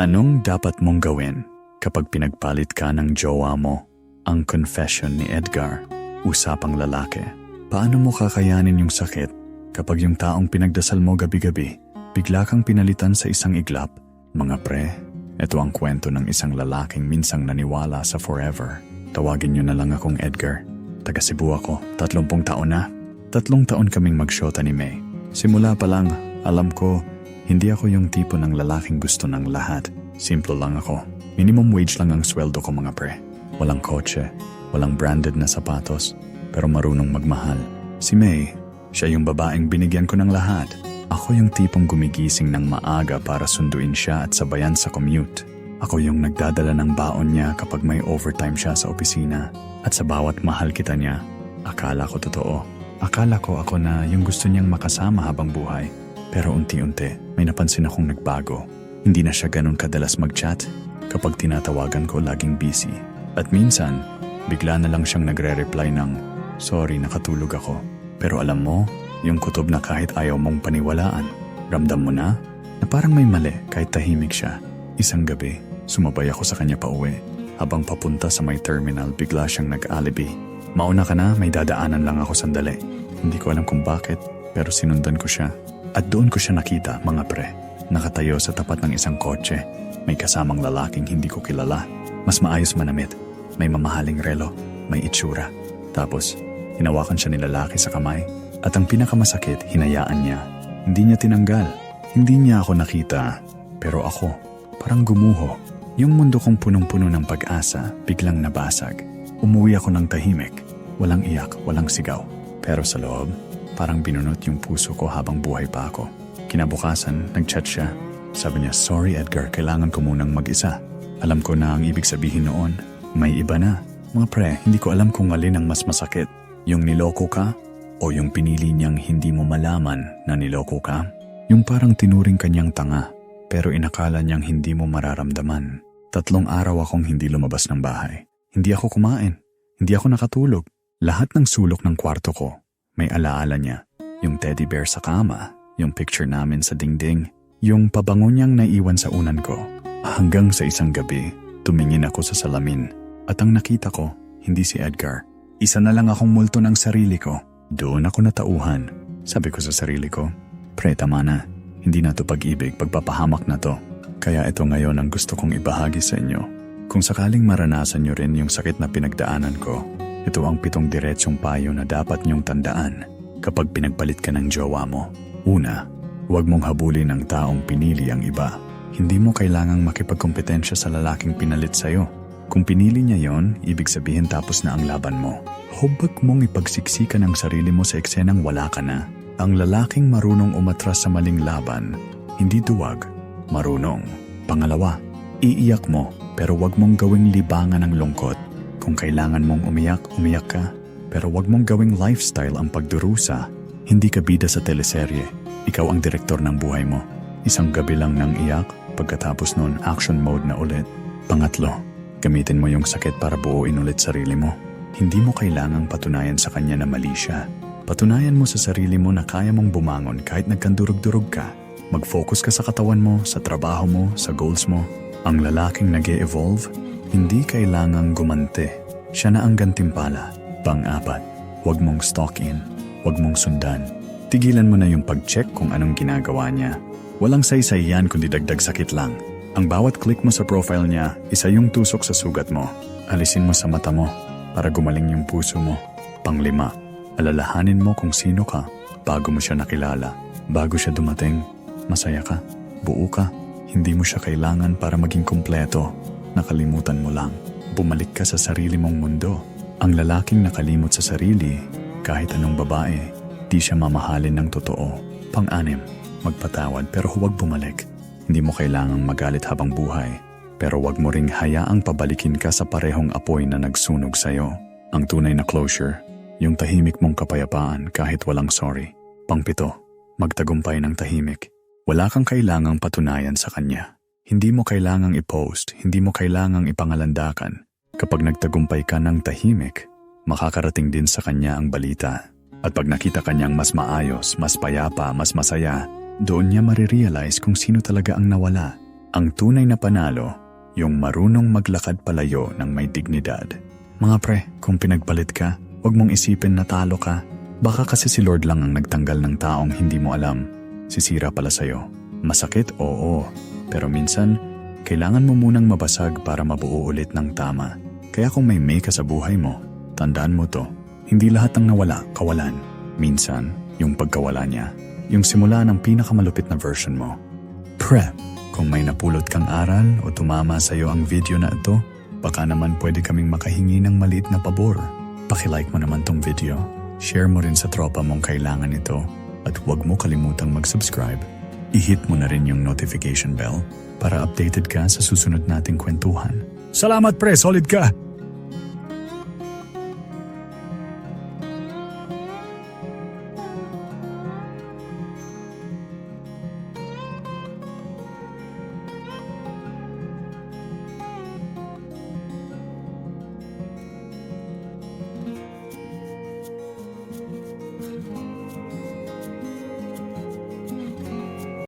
Anong dapat mong gawin kapag pinagpalit ka ng jowa mo? Ang confession ni Edgar, usapang lalaki. Paano mo kakayanin yung sakit kapag yung taong pinagdasal mo gabi-gabi, bigla kang pinalitan sa isang iglap? Mga pre, ito ang kwento ng isang lalaking minsang naniwala sa forever. Tawagin niyo na lang akong Edgar. Taga Cebu ako, tatlongpong taon na. Tatlong taon kaming magsyota ni May. Simula pa lang, alam ko, hindi ako yung tipo ng lalaking gusto ng lahat. Simple lang ako. Minimum wage lang ang sweldo ko mga pre. Walang kotse, walang branded na sapatos, pero marunong magmahal. Si May, siya yung babaeng binigyan ko ng lahat. Ako yung tipong gumigising ng maaga para sunduin siya at sabayan sa commute. Ako yung nagdadala ng baon niya kapag may overtime siya sa opisina. At sa bawat mahal kita niya, akala ko totoo. Akala ko ako na yung gusto niyang makasama habang buhay. Pero unti-unti, may napansin akong nagbago. Hindi na siya ganun kadalas mag-chat. Kapag tinatawagan ko, laging busy. At minsan, bigla na lang siyang nagre-reply ng, Sorry, nakatulog ako. Pero alam mo, yung kutob na kahit ayaw mong paniwalaan, ramdam mo na na parang may mali kahit tahimik siya. Isang gabi, sumabay ako sa kanya pauwi. Habang papunta sa may terminal, bigla siyang nag-alibi. Mauna ka na, may dadaanan lang ako sandali. Hindi ko alam kung bakit, pero sinundan ko siya. At doon ko siya nakita, mga pre. Nakatayo sa tapat ng isang kotse. May kasamang lalaking hindi ko kilala. Mas maayos manamit. May mamahaling relo. May itsura. Tapos, hinawakan siya ni lalaki sa kamay. At ang pinakamasakit, hinayaan niya. Hindi niya tinanggal. Hindi niya ako nakita. Pero ako, parang gumuho. Yung mundo kong punong-puno ng pag-asa, biglang nabasag. Umuwi ako ng tahimik. Walang iyak, walang sigaw. Pero sa loob, parang binunot yung puso ko habang buhay pa ako. Kinabukasan, nag-chat siya. Sabi niya, sorry Edgar, kailangan ko munang mag-isa. Alam ko na ang ibig sabihin noon, may iba na. Mga pre, hindi ko alam kung alin ang mas masakit. Yung niloko ka o yung pinili niyang hindi mo malaman na niloko ka. Yung parang tinuring kanyang tanga pero inakala niyang hindi mo mararamdaman. Tatlong araw akong hindi lumabas ng bahay. Hindi ako kumain. Hindi ako nakatulog. Lahat ng sulok ng kwarto ko, may alaala niya. Yung teddy bear sa kama, yung picture namin sa dingding, yung pabango niyang naiwan sa unan ko. Hanggang sa isang gabi, tumingin ako sa salamin. At ang nakita ko, hindi si Edgar. Isa na lang akong multo ng sarili ko. Doon ako natauhan. Sabi ko sa sarili ko, Pre, tama na. Hindi na to pag-ibig, pagpapahamak na to. Kaya ito ngayon ang gusto kong ibahagi sa inyo. Kung sakaling maranasan nyo rin yung sakit na pinagdaanan ko, ito ang pitong diretsong payo na dapat nyong tandaan kapag pinagpalit ka ng jowa mo. Una, huwag mong habulin ang taong pinili ang iba. Hindi mo kailangang makipagkompetensya sa lalaking pinalit sa'yo. Kung pinili niya yon, ibig sabihin tapos na ang laban mo. Hubag mong ipagsiksikan ang sarili mo sa eksenang wala ka na. Ang lalaking marunong umatras sa maling laban, hindi duwag, marunong. Pangalawa, iiyak mo pero wag mong gawing libangan ng lungkot. Kung kailangan mong umiyak, umiyak ka. Pero wag mong gawing lifestyle ang pagdurusa. Hindi ka bida sa teleserye. Ikaw ang direktor ng buhay mo. Isang gabi lang ng iyak, pagkatapos noon action mode na ulit. Pangatlo, gamitin mo yung sakit para buuin ulit sarili mo. Hindi mo kailangang patunayan sa kanya na mali siya. Patunayan mo sa sarili mo na kaya mong bumangon kahit nagkandurog-durog ka. Mag-focus ka sa katawan mo, sa trabaho mo, sa goals mo. Ang lalaking nag evolve hindi kailangang gumante. Siya na ang gantimpala. Pang-apat, huwag mong stalk in. Huwag mong sundan. Tigilan mo na yung pag-check kung anong ginagawa niya. Walang saysay yan kundi dagdag sakit lang. Ang bawat click mo sa profile niya, isa yung tusok sa sugat mo. Alisin mo sa mata mo para gumaling yung puso mo. Panglima, alalahanin mo kung sino ka bago mo siya nakilala. Bago siya dumating, masaya ka, buo ka. Hindi mo siya kailangan para maging kumpleto. Nakalimutan mo lang. Bumalik ka sa sarili mong mundo. Ang lalaking nakalimot sa sarili, kahit anong babae, di siya mamahalin ng totoo. Pang-anim, magpatawad pero huwag bumalik. Hindi mo kailangang magalit habang buhay. Pero huwag mo ring hayaang pabalikin ka sa parehong apoy na nagsunog sa'yo. Ang tunay na closure, yung tahimik mong kapayapaan kahit walang sorry. Pangpito, magtagumpay ng tahimik. Wala kang kailangang patunayan sa kanya. Hindi mo kailangang i-post, hindi mo kailangang ipangalandakan. Kapag nagtagumpay ka ng tahimik, makakarating din sa kanya ang balita. At pag nakita kanyang mas maayos, mas payapa, mas masaya, doon niya marirealize kung sino talaga ang nawala. Ang tunay na panalo, yung marunong maglakad palayo ng may dignidad. Mga pre, kung pinagpalit ka, huwag mong isipin na talo ka. Baka kasi si Lord lang ang nagtanggal ng taong hindi mo alam. Sisira pala sa'yo. Masakit, oo. Pero minsan, kailangan mo munang mabasag para mabuo ulit ng tama. Kaya kung may may ka sa buhay mo, tandaan mo to. Hindi lahat ng nawala, kawalan. Minsan, yung pagkawala niya, yung simula ng pinakamalupit na version mo. Prep. Kung may napulot kang aral o tumama sa iyo ang video na ito, baka naman pwede kaming makahingi ng maliit na pabor. Pakilike mo naman tong video. Share mo rin sa tropa mong kailangan ito. At huwag mo kalimutang mag-subscribe. I-hit mo na rin yung notification bell para updated ka sa susunod nating kwentuhan. Salamat pre, solid ka!